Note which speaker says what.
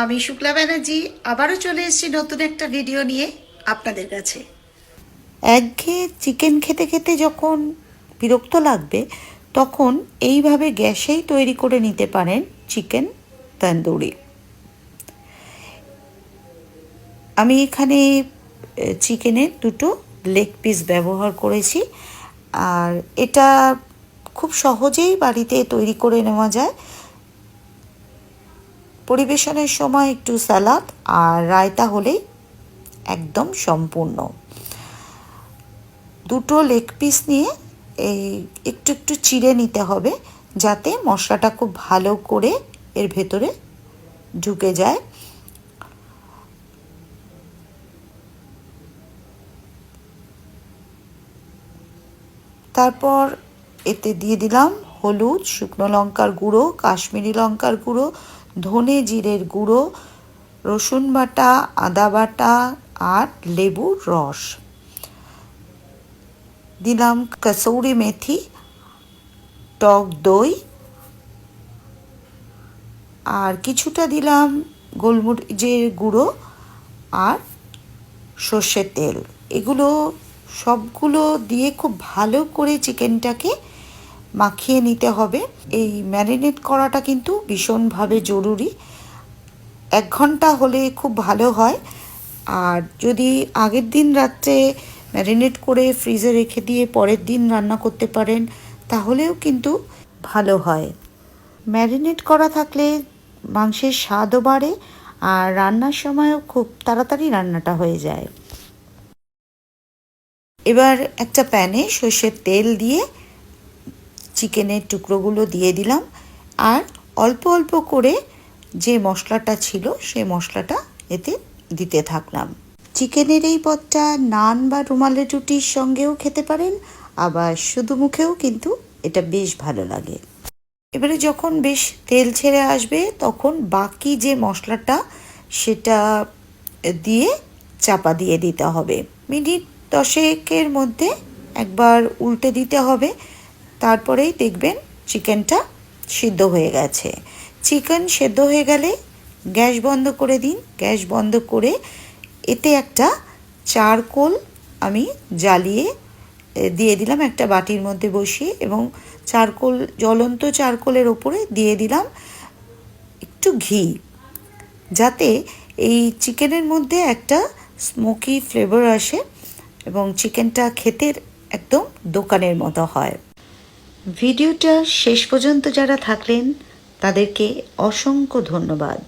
Speaker 1: আমি শুক্লা ব্যানার্জি আবারও চলে এসেছি নতুন একটা ভিডিও নিয়ে আপনাদের কাছে।
Speaker 2: একঘেয়ে চিকেন খেতে খেতে যখন বিরক্ত লাগবে, তখন এইভাবে গ্যাসেই তৈরি করে নিতে পারেন চিকেন তন্দুরি। আমি এখানে চিকেনের দুটো লেগ পিস ব্যবহার করেছি। আর এটা খুব সহজেই বাড়িতে তৈরি করে নেওয়া যায়। পরিবেশনের সময় একটু সালাদ আর রায়তা হলেই একদম সম্পূর্ণ। দুটো লেগ পিস নিয়ে এই একটু একটু চিড়ে নিতে হবে যাতে মশলাটা খুব ভালো করে এর ভেতরে ঢুকে যায়। তারপর এতে দিয়ে দিলাম হলুদ, শুকনো লঙ্কার গুঁড়ো, কাশ্মীরি লঙ্কার গুঁড়ো ধনে জিরের গুঁড়ো, রসুন বাটা, আদা বাটা আর লেবুর রস। দিলাম কসৌরি মেথি, টক দই আর কিছুটা দিলাম গোলমরিচের গুঁড়ো আর সর্ষের তেল। এগুলো সবগুলো দিয়ে খুব ভালো করে চিকেনটাকে মাখিয়ে নিতে হবে। এই ম্যারিনেট করাটা কিন্তু ভীষণভাবে জরুরি। এক ঘণ্টা হলে খুব ভালো হয়। আর যদি আগের দিন রাত্রে ম্যারিনেট করে ফ্রিজে রেখে দিয়ে পরের দিন রান্না করতে পারেন, তাহলেও কিন্তু ভালো হয়। ম্যারিনেট করা থাকলে মাংসের স্বাদও বাড়ে আর রান্নার সময়ও খুব তাড়াতাড়ি রান্নাটা হয়ে যায়। এবার একটা প্যানে সর্ষের তেল দিয়ে চিকেনের টুকরোগুলো দিয়ে দিলাম। আর অল্প অল্প করে যে মশলাটা ছিল সেই মশলাটা এতে দিতে থাকলাম। চিকেনের এই পদটা নান বা রুমালের রুটির সঙ্গেও খেতে পারেন, আবার শুধু মুখেও কিন্তু এটা বেশ ভালো লাগে। এবারে যখন বেশ তেল ছেড়ে আসবে, তখন বাকি যে মশলাটা, সেটা দিয়ে চাপা দিয়ে দিতে হবে। মিনিট দশেকের মধ্যে একবার উল্টে দিতে হবে। তারপরেই দেখবেন চিকেনটা সিদ্ধ হয়ে গেছে। চিকেন সেদ্ধ হয়ে গেলে গ্যাস বন্ধ করে দিন। গ্যাস বন্ধ করে এতে একটা চারকোল আমি জ্বালিয়ে দিয়ে দিলাম একটা বাটির মধ্যে বসিয়ে এবং চারকোল, জ্বলন্ত চারকোলের ওপরে দিয়ে দিলাম একটু ঘি। যাতে এই চিকেনের মধ্যে একটা স্মোকি ফ্লেভার আসে এবং চিকেনটা খেতে একদম দোকানের মতো হয়। ভিডিওটা শেষ পর্যন্ত যারা থাকলেন তাদেরকে অসংখ্য ধন্যবাদ।